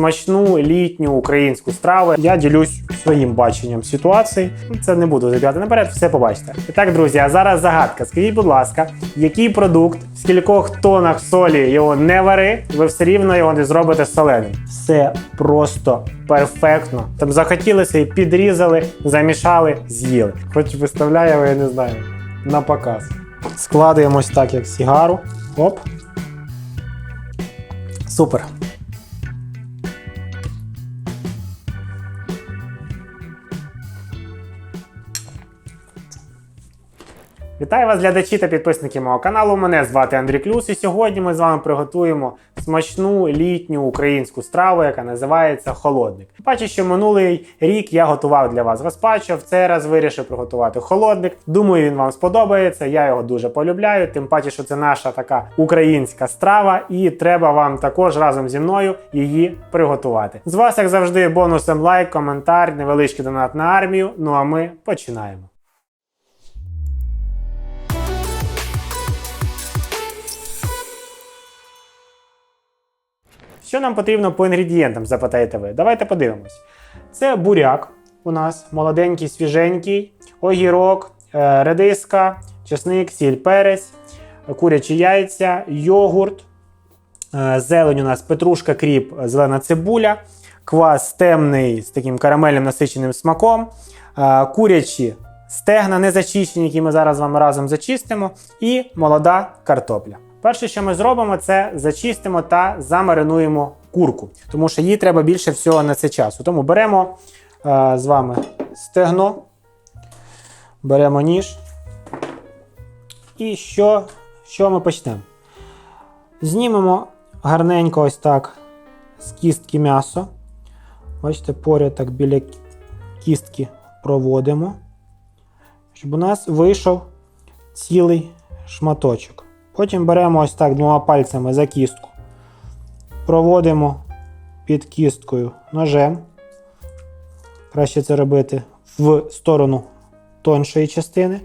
смачну літню українську страву. Я ділюсь своїм баченням ситуації. Це не буду забігати наперед, все побачите. І так, друзі, а зараз загадка. Скажіть, будь ласка, який продукт в скількох тонах солі його не вари, ви все рівно його не зробите соленим. Все просто перфектно. Там захотілося і підрізали, замішали, з'їли. Хоч виставляю, я не знаю, на показ. Складуємось так, як сігару. Оп. Супер. Вітаю вас, глядачі та підписники мого каналу. Мене звати Андрій Клюс, і сьогодні ми з вами приготуємо смачну літню українську страву, яка називається холодник. Бачу, що минулий рік я готував для вас гаспачо, в цей раз вирішив приготувати холодник. Думаю, він вам сподобається. Я його дуже полюбляю. Тим паче, що це наша така українська страва, і треба вам також разом зі мною її приготувати. З вас, як завжди, бонусом лайк, коментар, невеличкий донат на армію. Ну а ми починаємо. Що нам потрібно по інгредієнтам, запитаєте ви? Давайте подивимось. Це буряк у нас молоденький, свіженький, огірок, е, редиска, чесник, сіль, перець, курячі яйця, йогурт, е, зелень у нас петрушка, кріп, зелена цибуля, квас темний з таким карамельним насиченим смаком, е, курячі стегна не зачищені, які ми зараз з вами разом зачистимо, і молода картопля. Перше, що ми зробимо, це зачистимо та замаринуємо курку, тому що їй треба більше всього на це часу. Тому беремо е, з вами стегно, беремо ніж. І що, що ми почнемо? Знімемо гарненько ось так з кістки м'ясо. Бачите, поряд так біля кістки проводимо, щоб у нас вийшов цілий шматочок. Потім беремо ось так двома пальцями за кістку, проводимо під кісткою ножем. Краще це робити в сторону тоншої частини.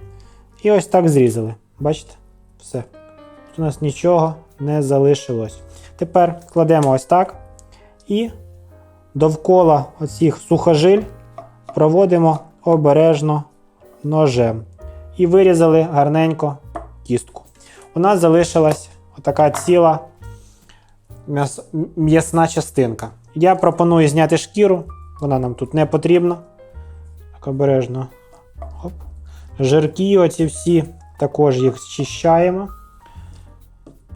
І ось так зрізали. Бачите? Все. Тут у нас нічого не залишилось. Тепер кладемо ось так і довкола оцих сухожиль проводимо обережно ножем. І вирізали гарненько кістку у нас залишилась отака ціла м'яс- м'ясна частинка. Я пропоную зняти шкіру, вона нам тут не потрібна. Так обережно. Оп. Жирки оці всі також їх зчищаємо.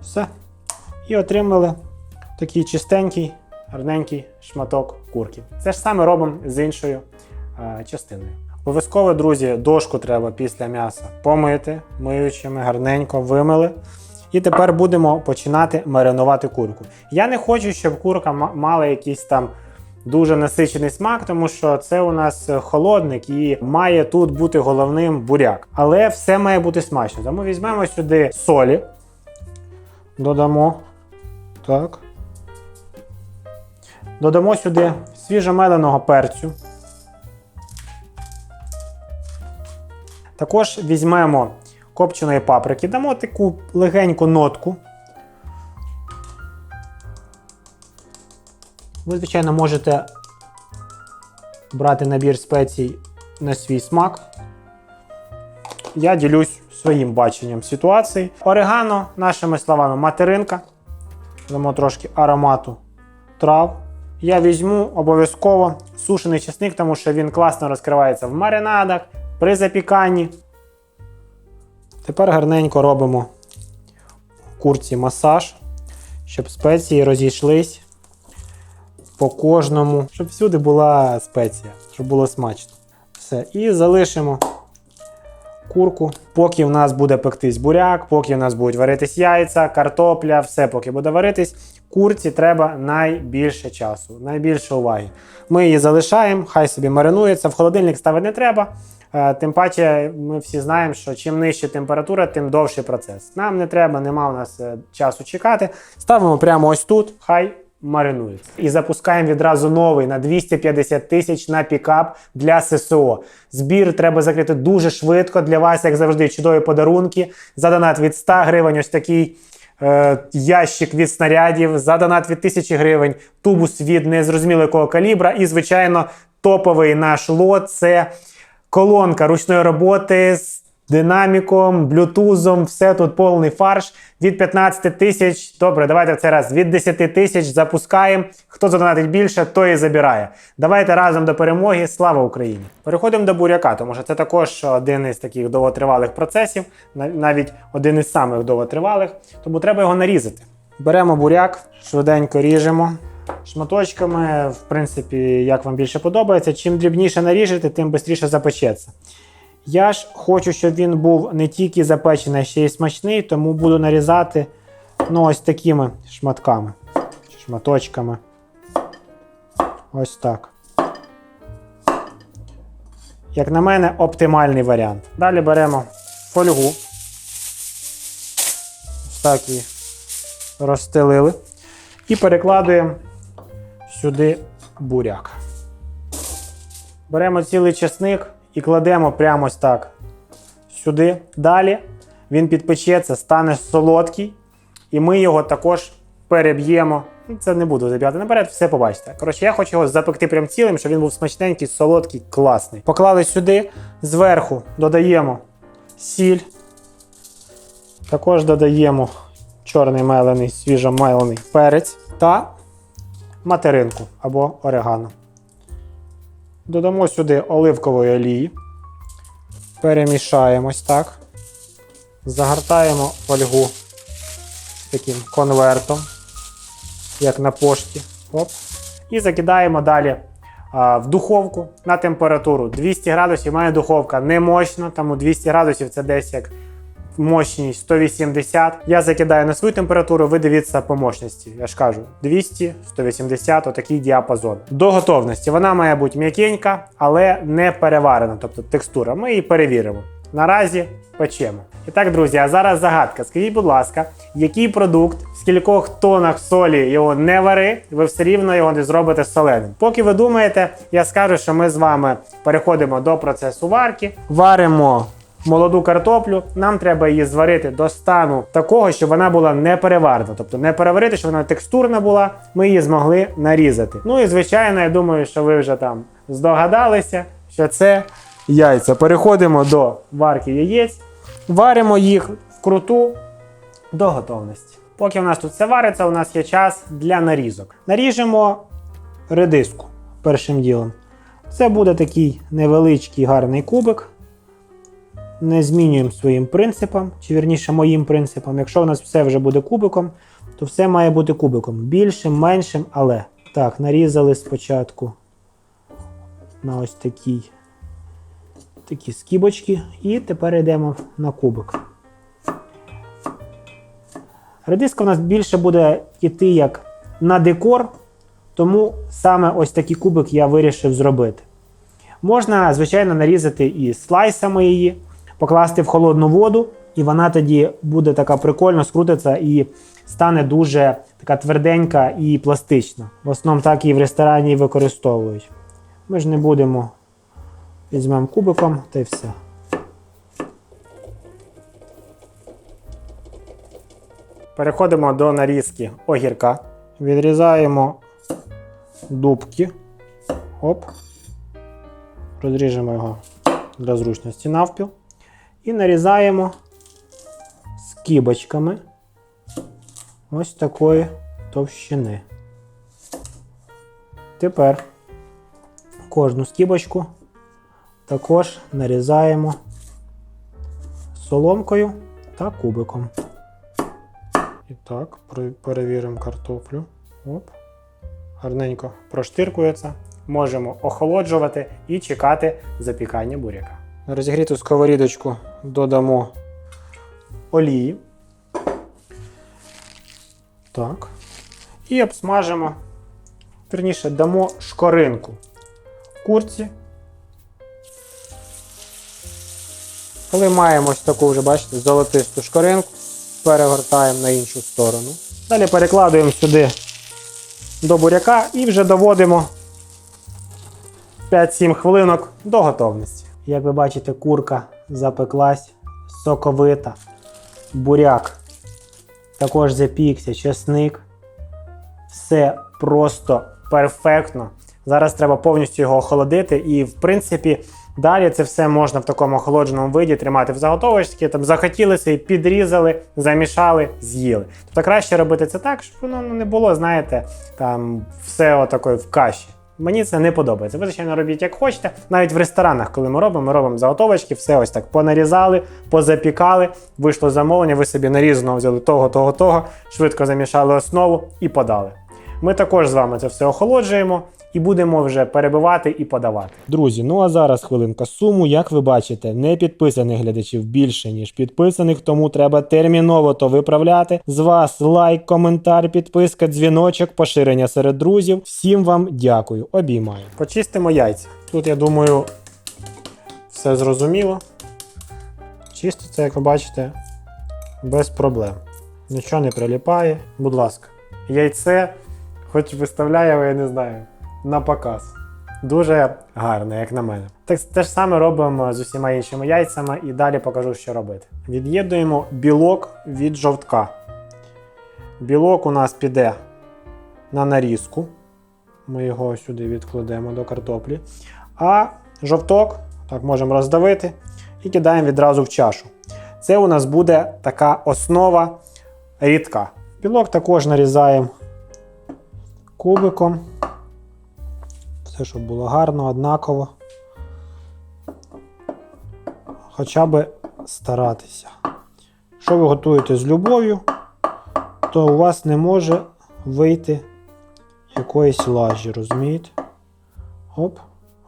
Все. І отримали такий чистенький, гарненький шматок курки. Це ж саме робимо з іншою е, частиною. Обов'язково, друзі, дошку треба після м'яса помити, миючими, гарненько вимили. І тепер будемо починати маринувати курку. Я не хочу, щоб курка мала якийсь там дуже насичений смак, тому що це у нас холодник і має тут бути головним буряк. Але все має бути смачно. Тому візьмемо сюди солі, додамо. Так. Додамо сюди свіжомеленого перцю. Також візьмемо копченої паприки, дамо таку легеньку нотку. Ви, звичайно, можете брати набір спецій на свій смак. Я ділюсь своїм баченням ситуації. Орегано, нашими словами, материнка. Дамо трошки аромату трав. Я візьму обов'язково сушений чесник, тому що він класно розкривається в маринадах, при запіканні. Тепер гарненько робимо курці масаж, щоб спеції розійшлись по кожному, щоб всюди була спеція, щоб було смачно. Все. І залишимо курку, поки в нас буде пектись буряк, поки в нас будуть варитись яйця, картопля, все поки буде варитись. Курці треба найбільше часу, найбільше уваги. Ми її залишаємо, хай собі маринується, в холодильник ставити не треба. Е, Тим паче, ми всі знаємо, що чим нижча температура, тим довший процес. Нам не треба, нема у нас е, часу чекати. Ставимо прямо ось тут, хай маринується. І запускаємо відразу новий на 250 тисяч на пікап для ССО. Збір треба закрити дуже швидко. Для вас, як завжди, чудові подарунки. За донат від 100 гривень ось такий е, ящик від снарядів, за донат від 1000 гривень, тубус від незрозуміло якого калібра. І, звичайно, топовий наш лот це колонка ручної роботи з динаміком, блютузом, все тут повний фарш від 15 тисяч. Добре, давайте в цей раз від 10 тисяч запускаємо. Хто задонатить більше, той і забирає. Давайте разом до перемоги. Слава Україні! Переходимо до буряка, тому що це також один із таких довготривалих процесів, навіть один із самих довготривалих, тому треба його нарізати. Беремо буряк, швиденько ріжемо. Шматочками, в принципі, як вам більше подобається. Чим дрібніше наріжете, тим швидше запечеться. Я ж хочу, щоб він був не тільки запечений, а ще й смачний, тому буду нарізати ну, ось такими шматками, шматочками. Ось так. Як на мене, оптимальний варіант. Далі беремо фольгу. Ось так її розстелили. І перекладуємо сюди буряк. Беремо цілий чесник і кладемо прямо ось так сюди. Далі він підпечеться, стане солодкий, і ми його також переб'ємо. Це не буду забігати наперед, все побачите. Коротше, я хочу його запекти прям цілим, щоб він був смачненький, солодкий, класний. Поклали сюди, зверху додаємо сіль. Також додаємо чорний мелений, свіжомелений перець та материнку або орегано. Додамо сюди оливкової олії. Перемішаємо ось так. Загортаємо фольгу таким конвертом, як на пошті. Оп. І закидаємо далі а, в духовку на температуру 200 градусів. Має духовка не мощна, тому 200 градусів це десь як мощність 180. Я закидаю на свою температуру, ви дивіться по мощності. Я ж кажу, 200, 180, отакий діапазон. До готовності вона має бути м'якенька, але не переварена, тобто текстура. Ми її перевіримо. Наразі печемо. І так, друзі, а зараз загадка. Скажіть, будь ласка, який продукт, в скількох тонах солі його не вари, ви все рівно його не зробите соленим. Поки ви думаєте, я скажу, що ми з вами переходимо до процесу варки, варимо молоду картоплю, нам треба її зварити до стану такого, щоб вона була не переварена. Тобто не переварити, щоб вона текстурна була, ми її змогли нарізати. Ну і звичайно, я думаю, що ви вже там здогадалися, що це яйця. Переходимо до варки яєць, варимо їх вкруту до готовності. Поки в нас тут все вариться, у нас є час для нарізок. Наріжемо редиску першим ділом. Це буде такий невеличкий гарний кубик не змінюємо своїм принципам, чи вірніше моїм принципам. Якщо у нас все вже буде кубиком, то все має бути кубиком. Більшим, меншим, але. Так, нарізали спочатку на ось такі, такі скібочки, і тепер йдемо на кубик. Редиска у нас більше буде йти як на декор, тому саме ось такий кубик я вирішив зробити. Можна, звичайно, нарізати і слайсами її, покласти в холодну воду, і вона тоді буде така прикольно скрутиться і стане дуже така тверденька і пластична. В основному так її в ресторані використовують. Ми ж не будемо візьмемо кубиком та й все. Переходимо до нарізки огірка. Відрізаємо дубки. Оп. Розріжемо його для зручності навпіл. І нарізаємо скибочками ось такої товщини. Тепер кожну скибочку також нарізаємо соломкою та кубиком. І так, перевіримо картоплю. Оп. Гарненько проштиркується. Можемо охолоджувати і чекати запікання буряка. Розігріту сковорідочку додамо олії. Так. І обсмажимо. Верніше, дамо шкоринку курці. Коли маємо ось таку вже, бачите, золотисту шкоринку, перегортаємо на іншу сторону. Далі перекладуємо сюди до буряка і вже доводимо 5-7 хвилинок до готовності. Як ви бачите, курка запеклась, соковита, буряк також запікся чесник. Все просто перфектно. Зараз треба повністю його охолодити, і в принципі далі це все можна в такому охолодженому виді тримати в заготовочці. Там захотілося і підрізали, замішали, з'їли. Тобто краще робити це так, щоб воно ну, не було, знаєте, там все отакої в каші. Мені це не подобається. Ви, звичайно, робіть як хочете. Навіть в ресторанах, коли ми робимо, ми робимо заготовочки, все ось так понарізали, позапікали, вийшло замовлення, ви собі нарізано взяли того, того, того, швидко замішали основу і подали. Ми також з вами це все охолоджуємо і будемо вже перебивати і подавати. Друзі, ну а зараз хвилинка суму. Як ви бачите, не підписаних глядачів більше, ніж підписаних, тому треба терміново то виправляти. З вас лайк, коментар, підписка, дзвіночок, поширення серед друзів. Всім вам дякую. Обіймаю. Почистимо яйця. Тут, я думаю, все зрозуміло. Чиститься, як ви бачите, без проблем. Нічого не приліпає. Будь ласка, яйце, хоч виставляє, я не знаю, на показ. Дуже гарне, як на мене. Так те ж саме робимо з усіма іншими яйцями і далі покажу, що робити. Від'єднуємо білок від жовтка. Білок у нас піде на нарізку. Ми його сюди відкладемо до картоплі. А жовток так можемо роздавити і кидаємо відразу в чашу. Це у нас буде така основа рідка. Білок також нарізаємо кубиком. Все, щоб було гарно, однаково. Хоча би старатися. Якщо ви готуєте з любов'ю, то у вас не може вийти якоїсь лажі, розумієте? Оп,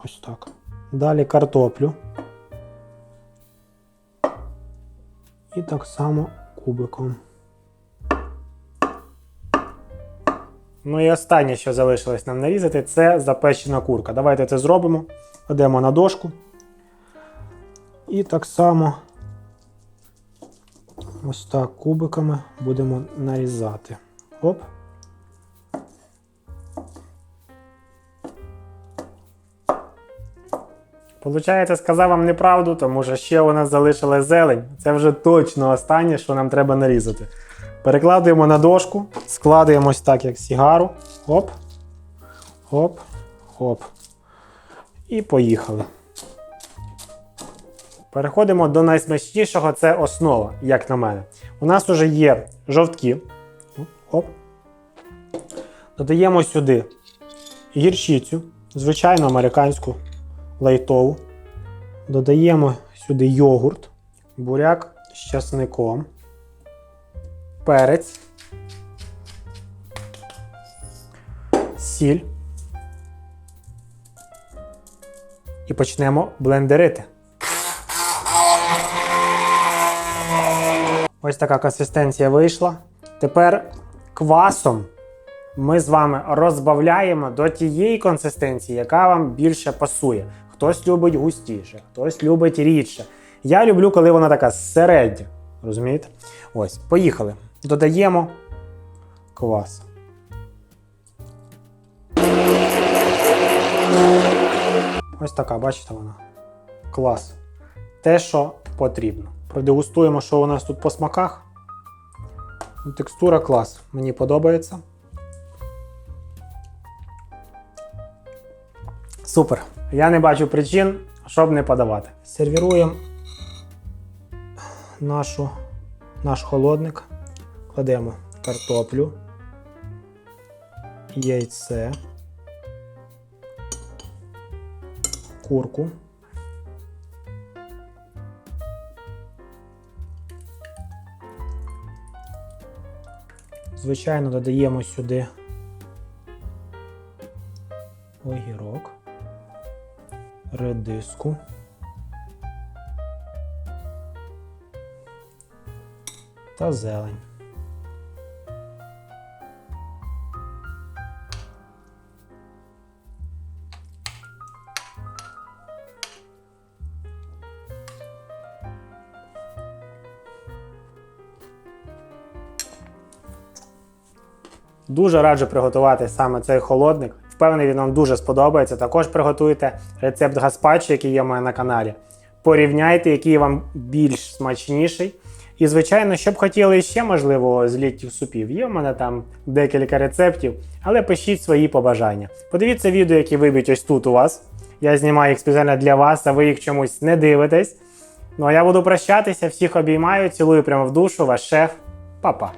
ось так. Далі картоплю. І так само кубиком. Ну і останнє, що залишилось нам нарізати, це запечена курка. Давайте це зробимо. Кладемо на дошку. І так само ось так кубиками будемо нарізати. Оп. Получається, сказав вам неправду, тому що ще у нас залишилась зелень. Це вже точно останнє, що нам треба нарізати. Перекладуємо на дошку, складуємо ось так, як сігару. Оп. Оп. Оп. І поїхали. Переходимо до найсмачнішого це основа, як на мене. У нас вже є жовтки. Оп. Додаємо сюди гірчицю, звичайну американську лайтову. Додаємо сюди йогурт, буряк з часником, перець, сіль. І почнемо блендерити. Ось така консистенція вийшла. Тепер квасом ми з вами розбавляємо до тієї консистенції, яка вам більше пасує. Хтось любить густіше, хтось любить рідше. Я люблю, коли вона така середня. Розумієте? Ось, поїхали. Додаємо квас. Ось така, бачите вона. Клас. Те, що потрібно. Продегустуємо, що у нас тут по смаках. Текстура клас. Мені подобається. Супер. Я не бачу причин, щоб не подавати. Сервіруємо нашу, наш холодник. Кладемо картоплю, яйце, курку. Звичайно, додаємо сюди огірок, редиску. Та зелень. Дуже раджу приготувати саме цей холодник. Впевнений, він вам дуже сподобається. Також приготуйте рецепт гаспачо, який є у мене на каналі. Порівняйте, який вам більш смачніший. І, звичайно, що б хотіли ще, можливо, з літніх супів. Є в мене там декілька рецептів, але пишіть свої побажання. Подивіться відео, які виб'ють ось тут у вас. Я знімаю їх спеціально для вас, а ви їх чомусь не дивитесь. Ну а я буду прощатися, всіх обіймаю, цілую прямо в душу, ваш шеф. Па-па.